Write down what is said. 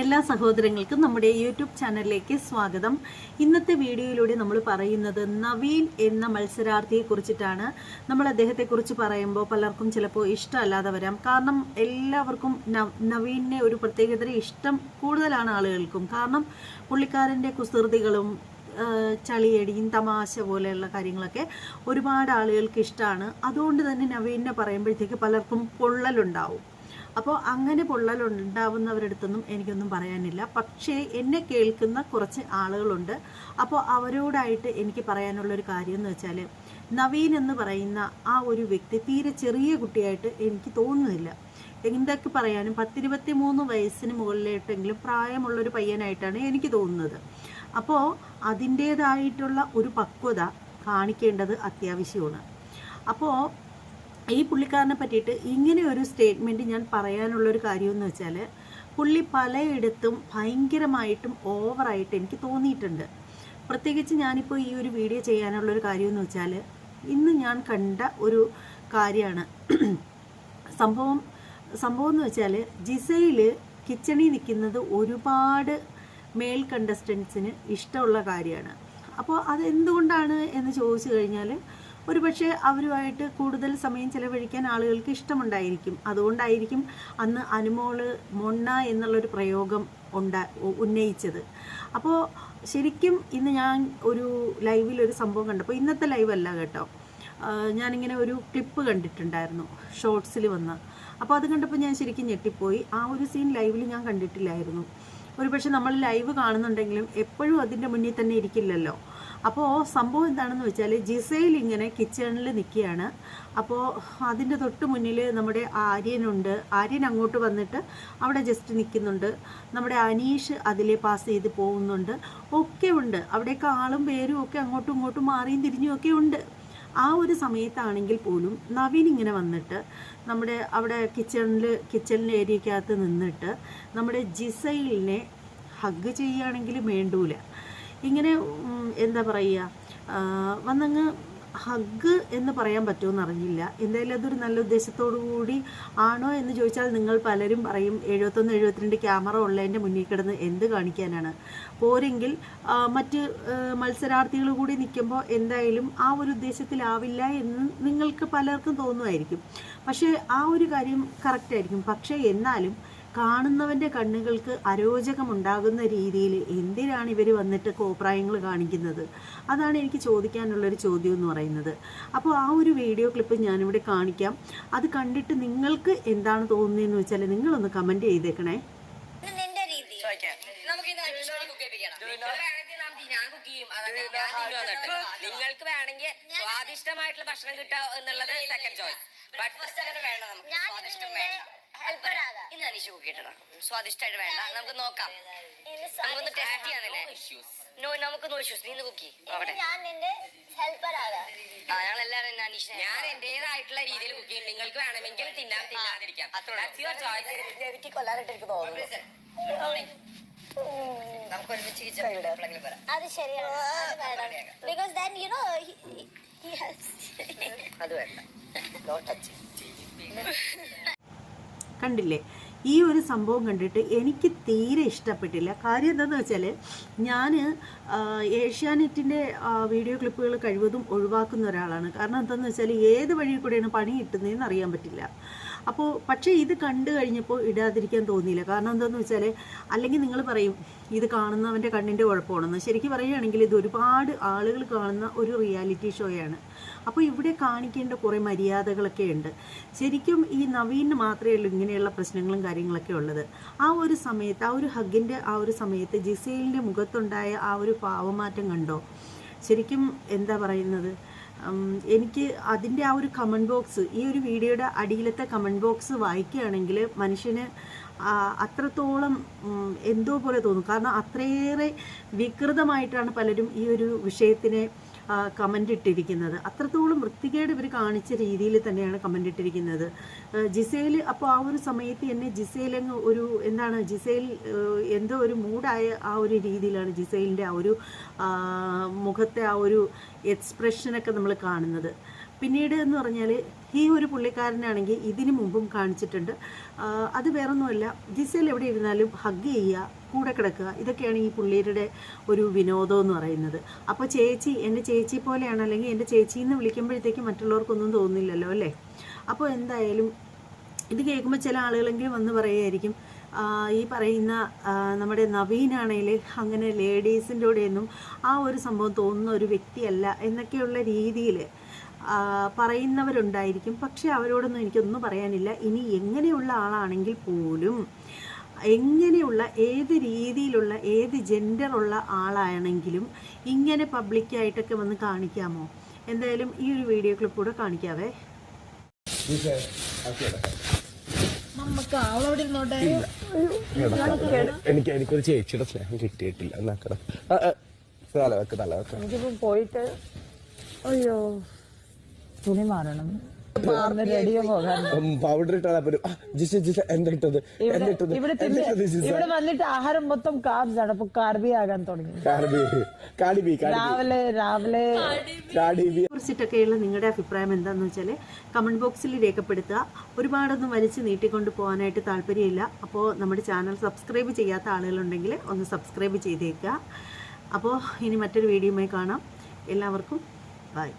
എല്ലാ സഹോദരങ്ങൾക്കും നമ്മുടെ യൂട്യൂബ് ചാനലിലേക്ക് സ്വാഗതം. ഇന്നത്തെ വീഡിയോയിലൂടെ നമ്മൾ പറയുന്നത് നവീൻ എന്ന മത്സരാർത്ഥിയെ കുറിച്ചിട്ടാണ്. നമ്മൾ അദ്ദേഹത്തെക്കുറിച്ച് പറയുമ്പോൾ പലർക്കും ചിലപ്പോൾ ഇഷ്ടമല്ലാതെ വരാം. കാരണം എല്ലാവർക്കും നവീനെ ഒരു പ്രത്യേകതര ഇഷ്ടം കൂടുതലാണ് ആളുകൾക്കും. കാരണം പുള്ളിക്കാരന്റെ കുസൃതികളും ചളിയടിയും തമാശ പോലെയുള്ള കാര്യങ്ങളൊക്കെ ഒരുപാട് ആളുകൾക്ക് ഇഷ്ടമാണ് അതുകൊണ്ട് തന്നെ നവീനെ പറയുമ്പോഴത്തേക്ക് പലർക്കും പൊള്ളലുണ്ടാവും. അപ്പോൾ അങ്ങനെ പൊള്ളൽ ഉണ്ടാവുന്നവരടുത്തൊന്നും എനിക്കൊന്നും പറയാനില്ല. പക്ഷേ എന്നെ കേൾക്കുന്ന കുറച്ച് ആളുകളുണ്ട്. അപ്പോൾ അവരോടായിട്ട് എനിക്ക് പറയാനുള്ളൊരു കാര്യം എന്ന് വെച്ചാൽ നവീൻ എന്ന് പറയുന്ന ആ ഒരു വ്യക്തി തീരെ ചെറിയ കുട്ടിയായിട്ട് എനിക്ക് തോന്നുന്നില്ല. എന്തൊക്കെ പറയാനും പത്തിരുപത്തി മൂന്ന് വയസ്സിന് മുകളിലായിട്ടെങ്കിലും പ്രായമുള്ളൊരു പയ്യനായിട്ടാണ് എനിക്ക് തോന്നുന്നത്. അപ്പോൾ അതിന്റേതായിട്ടുള്ള ഒരു പക്വത കാണിക്കേണ്ടത് അത്യാവശ്യമാണ്. അപ്പോൾ ഈ പുള്ളിക്കാരനെ പറ്റിയിട്ട് ഇങ്ങനെ ഒരു സ്റ്റേറ്റ്മെന്റ് ഞാൻ പറയാനുള്ളൊരു കാര്യമെന്ന് വെച്ചാൽ പുള്ളി പലയിടത്തും ഭയങ്കരമായിട്ടും ഓവറായിട്ട് എനിക്ക് തോന്നിയിട്ടുണ്ട്. പ്രത്യേകിച്ച് ഞാനിപ്പോൾ ഈ ഒരു വീഡിയോ ചെയ്യാനുള്ളൊരു കാര്യമെന്ന് വെച്ചാൽ ഇന്ന് ഞാൻ കണ്ട ഒരു കാര്യമാണ് സംഭവം സംഭവം എന്ന് വെച്ചാൽ ജിസയിൽ കിച്ചണിൽ നിൽക്കുന്നത് ഒരുപാട് മെയിൽ കണ്ടസ്റ്റൻസിന് ഇഷ്ടമുള്ള കാര്യമാണ് അപ്പോൾ അതെന്തുകൊണ്ടാണ് എന്ന് ചോദിച്ചു കഴിഞ്ഞാൽ ഒരുപക്ഷെ അവരുമായിട്ട് കൂടുതൽ സമയം ചിലവഴിക്കാൻ ആളുകൾക്ക് ഇഷ്ടമുണ്ടായിരിക്കും. അതുകൊണ്ടായിരിക്കും അന്ന് അനുമോൾ മൊണ്ണ എന്നുള്ളൊരു പ്രയോഗം ഉണ്ടാ ഉന്നയിച്ചത്. അപ്പോൾ ശരിക്കും ഇന്ന് ഞാൻ ഒരു ലൈവിൽ ഒരു സംഭവം കണ്ടപ്പോൾ ഇന്നത്തെ ലൈവ് അല്ല കേട്ടോ. ഞാനിങ്ങനെ ഒരു ക്ലിപ്പ് കണ്ടിട്ടുണ്ടായിരുന്നു ഷോർട്സിൽ വന്ന്. അപ്പോൾ അത് കണ്ടപ്പോൾ ഞാൻ ശരിക്കും ഞെട്ടിപ്പോയി. ആ ഒരു സീൻ ലൈവിൽ ഞാൻ കണ്ടിട്ടില്ലായിരുന്നു. ഒരുപക്ഷെ നമ്മൾ ലൈവ് കാണുന്നുണ്ടെങ്കിലും എപ്പോഴും അതിന്റെ മുന്നിൽ തന്നെ ഇരിക്കില്ലല്ലോ. അപ്പോൾ സംഭവം എന്താണെന്ന് വെച്ചാൽ ജിസയിൽ ഇങ്ങനെ കിച്ചണിൽ നിൽക്കുകയാണ്. അപ്പോൾ അതിന്റെ തൊട്ട് മുന്നിൽ നമ്മുടെ ആര്യനുണ്ട്. ആര്യൻ അങ്ങോട്ട് വന്നിട്ട് അവിടെ ജസ്റ്റ് നിൽക്കുന്നുണ്ട്. നമ്മുടെ അനീഷ് അതിലെ പാസ് ചെയ്ത് പോകുന്നുണ്ട്. ഒക്കെ ഉണ്ട്. അവിടെയൊക്കെ ആളും പേരും ഒക്കെ അങ്ങോട്ടും ഇങ്ങോട്ടും മാറിയും തിരിഞ്ഞും ഒക്കെ ഉണ്ട്. ആ ഒരു സമയത്താണെങ്കിൽ പോലും നവീൻ ഇങ്ങനെ വന്നിട്ട് നമ്മുടെ അവിടെ കിച്ചണിൽ കിച്ചണിന്റെ ഏരിയക്കകത്ത് നിന്നിട്ട് നമ്മുടെ ജിസൈലിനെ ഹഗ് ചെയ്യുകയാണെങ്കിൽ വേണ്ടൂല. ഇങ്ങനെ എന്താ പറയുക വന്നങ്ങ് ഹഗ് എന്ന് പറയാൻ പറ്റുമെന്ന് അറിഞ്ഞില്ല. എന്തായാലും അതൊരു നല്ല ഉദ്ദേശത്തോടു കൂടി ആണോ എന്ന് ചോദിച്ചാൽ നിങ്ങൾ പലരും പറയും എഴുപത്തൊന്ന് എഴുപത്തിരണ്ട് ക്യാമറ ഉള്ളതിന്റെ മുന്നിൽ കിടന്ന് എന്ത് കാണിക്കാനാണ്. പോരെങ്കിൽ മറ്റ് മത്സരാർത്ഥികൾ കൂടി നിൽക്കുമ്പോൾ എന്തായാലും ആ ഒരു ഉദ്ദേശത്തിലാവില്ല എന്ന് നിങ്ങൾക്ക് പലർക്കും തോന്നുമായിരിക്കും. പക്ഷേ ആ ഒരു കാര്യം കറക്റ്റായിരിക്കും പക്ഷേ എന്നാലും കാണുന്നവന്റെ കണ്ണുകൾക്ക് അരോചകമുണ്ടാകുന്ന രീതിയിൽ എന്തിനാണ് ഇവർ വന്നിട്ട് കോപ്രായങ്ങൾ കാണിക്കുന്നത്? അതാണ് എനിക്ക് ചോദിക്കാനുള്ളൊരു ചോദ്യം എന്ന് പറയുന്നത്. അപ്പോൾ ആ ഒരു വീഡിയോ ക്ലിപ്പ് ഞാനിവിടെ കാണിക്കാം. അത് കണ്ടിട്ട് നിങ്ങൾക്ക് എന്താണ് തോന്നുന്നതെന്ന് വെച്ചാൽ നിങ്ങളൊന്ന് കമന്റ് ചെയ്തേക്കണേ. നിങ്ങൾക്ക് വേണമെങ്കിൽ സ്വാദിഷ്ടമായിട്ടുള്ള ഭക്ഷണം കിട്ടുക എന്നുള്ളത് സെക്കൻഡ് ചോയ്സ് ബട്ട് ഫസ്റ്റ് അങ്ങനെ വേണം നമുക്ക്. സ്വാദിഷ്ടം ഇതിന്റെ അനീഷ് കുക്ക് സ്വാദിഷ്ടമായിട്ട് വേണ്ട. നമുക്ക് നോക്കാം. നമുക്കൊന്ന് ടെസ്റ്റ് ചെയ്യാനല്ലേ നോ നമുക്ക് നോ ഇഷ്യൂസ് നീ കുക്കി നോക്കട്ടെ ഞാൻ നിന്റെ ഹെൽപ്പർ ആകാം ആ, ഞങ്ങളെല്ലാവരും ഇന്ന് അനീഷിനെ ഞാൻ എന്റേതായിട്ടുള്ള രീതിയിൽ കുക്ക് ചെയ്യും. നിങ്ങൾക്ക് വേണമെങ്കിൽ തിന്നാൻ തിന്നാതിരിക്കാം. എനിക്ക് കൊല്ലാനായിട്ട് തോന്നുന്നു. അത് ശരിയാണ്. ബിക്കോസ് ദാൻ യു നോ അത് വേണ്ട. കണ്ടില്ലേ? ഈ ഒരു സംഭവം കണ്ടിട്ട് എനിക്ക് തീരെ ഇഷ്ടപ്പെട്ടില്ല. കാര്യം എന്താണെന്ന് വെച്ചാൽ ഞാൻ ഏഷ്യാനെറ്റിന്റെ വീഡിയോ ക്ലിപ്പുകൾ കഴിവതും ഒഴിവാക്കുന്ന ഒരാളാണ്. കാരണം എന്താണെന്ന് വെച്ചാൽ ഏത് വഴി കൂടെയാണ് പണി കിട്ടുന്നതെന്ന് അറിയാൻ പറ്റില്ല. അപ്പോൾ പക്ഷേ ഇത് കണ്ടു കഴിഞ്ഞപ്പോൾ ഇടാതിരിക്കാൻ തോന്നിയില്ല. കാരണം എന്താണെന്ന് വെച്ചാൽ അല്ലെങ്കിൽ നിങ്ങൾ പറയും ഇത് കാണുന്നവന്റെ കണ്ണിന്റെ കുഴപ്പമാണെന്ന്. ശരിക്കും പറയുകയാണെങ്കിൽ ഇത് ഒരുപാട് ആളുകൾ കാണുന്ന ഒരു റിയാലിറ്റി ഷോയാണ്. അപ്പോൾ ഇവിടെ കാണിക്കേണ്ട കുറേ മര്യാദകളൊക്കെ ഉണ്ട്. ശരിക്കും ഈ നവീന് മാത്രമേ ഉള്ളൂ ഇങ്ങനെയുള്ള പ്രശ്നങ്ങളും കാര്യങ്ങളൊക്കെ ഉള്ളത്. ആ ഒരു സമയത്ത് ആ ഒരു ഹഗിന്റെ ആ ഒരു സമയത്ത് ജിസേലിന്റെ മുഖത്തുണ്ടായ ആ ഒരു പാവമാറ്റം കണ്ടോ? ശരിക്കും എന്താ പറയുന്നത്? എനിക്ക് അതിന്റെ ആ ഒരു കമന്റ് ബോക്സ് ഈ ഒരു വീഡിയോയുടെ അടിയിലത്തെ കമന്റ് ബോക്സ് വായിക്കുകയാണെങ്കിൽ മനുഷ്യന് അത്രത്തോളം എന്തോ പോലെ തോന്നും. കാരണം അത്രയേറെ വികൃതമായിട്ടാണ് പലരും ഈ ഒരു വിഷയത്തിനെ കമന്റ് ഇട്ടിരിക്കുന്നത്. അത്രത്തോളം വൃത്തികേട് ഇവർ കാണിച്ച രീതിയിൽ തന്നെയാണ് കമന്റ് ഇട്ടിരിക്കുന്നത്. ജിസേൽ അപ്പോൾ ആ ഒരു സമയത്ത് എന്നെ ജിസേലങ്ങ് ഒരു എന്താണ് ജിസേൽ എന്തോ ഒരു മൂഡായ ആ ഒരു രീതിയിലാണ് ജിസേലിന്റെ ആ ഒരു മുഖത്തെ ആ ഒരു എക്സ്പ്രഷനൊക്കെ നമ്മൾ കാണുന്നത്. പിന്നീട് എന്ന് പറഞ്ഞാൽ ഈ ഒരു പുള്ളിക്കാരനാണെങ്കിൽ ഇതിനു മുമ്പും കാണിച്ചിട്ടുണ്ട്. അത് വേറൊന്നുമല്ല ജിസയിൽ എവിടെ ഇരുന്നാലും ഹഗ് ചെയ്യുക കൂടെ കിടക്കുക ഇതൊക്കെയാണ് ഈ പുള്ളിയുടെ ഒരു വിനോദം എന്ന് പറയുന്നത്. അപ്പോൾ ചേച്ചി എന്റെ ചേച്ചി പോലെയാണ് അല്ലെങ്കിൽ എന്റെ ചേച്ചി എന്ന് വിളിക്കുമ്പോഴത്തേക്ക് മറ്റുള്ളവർക്കൊന്നും തോന്നില്ലല്ലോ അല്ലേ? അപ്പോൾ എന്തായാലും ഇത് കേൾക്കുമ്പോൾ ചില ആളുകളെങ്കിലും വന്ന് പറയുമായിരിക്കും ഈ പറയുന്ന നമ്മുടെ നവീനാണെങ്കിൽ അങ്ങനെ ലേഡീസിന്റെ കൂടെയൊന്നും ആ ഒരു സംഭവം തോന്നുന്ന ഒരു വ്യക്തിയല്ല എന്നൊക്കെയുള്ള രീതിയിൽ പറയുന്നവരുണ്ടായിരിക്കും. പക്ഷേ അവരോടൊന്നും എനിക്കൊന്നും പറയാനില്ല. ഇനി എങ്ങനെയുള്ള ആളാണെങ്കിൽ പോലും എങ്ങനെയുള്ള ഏത് രീതിയിലുള്ള ഏത് ജെൻഡറുള്ള ആളാണെങ്കിലും ഇങ്ങനെ പബ്ലിക്കായിട്ടൊക്കെ വന്ന് കാണിക്കാമോ? എന്തായാലും ഈ ഒരു വീഡിയോ ക്ലിപ്പ് കൂടെ കാണിക്കാവേ. നമുക്ക് അവളോട് ഇരുന്നോട്ടെ എനിക്ക് എനിക്കൊരു ചേച്ചിയുടെ സ്നേഹം കിട്ടിയിട്ടില്ല. തല വെക്ക് തല വെക്ക്. പോയിട്ട് അയ്യോ. തുണി മാറണം. പൗഡർ ഇട്ടാൽ ജിസ ജിസ എന്താ ഇട്ടത് എന്താ ഇട്ടത് ഇവിടെ വന്നിട്ട് ആഹാരം മൊത്തം കാർബ്സ് ആണ്. അപ്പൊ കാർബി ആകാൻ തുടങ്ങി. കാർബി കാടിബി രാവിലെ രാവിലെ. കാടിബി കുറിച്ചിട്ടൊക്കെയുള്ള നിങ്ങളുടെ അഭിപ്രായം എന്താന്ന് വെച്ചാൽ കമന്റ് ബോക്സിൽ രേഖപ്പെടുത്തുക. ഒരുപാടൊന്നും വലിച്ചു നീട്ടിക്കൊണ്ട് പോകാനായിട്ട് താല്പര്യമില്ല. അപ്പോൾ നമ്മുടെ ചാനൽ സബ്സ്ക്രൈബ് ചെയ്യാത്ത ആളുകളുണ്ടെങ്കിൽ ഒന്ന് സബ്സ്ക്രൈബ് ചെയ്തേക്കുക. അപ്പോൾ ഇനി മറ്റൊരു വീഡിയോയുമായി കാണാം. എല്ലാവർക്കും ബൈ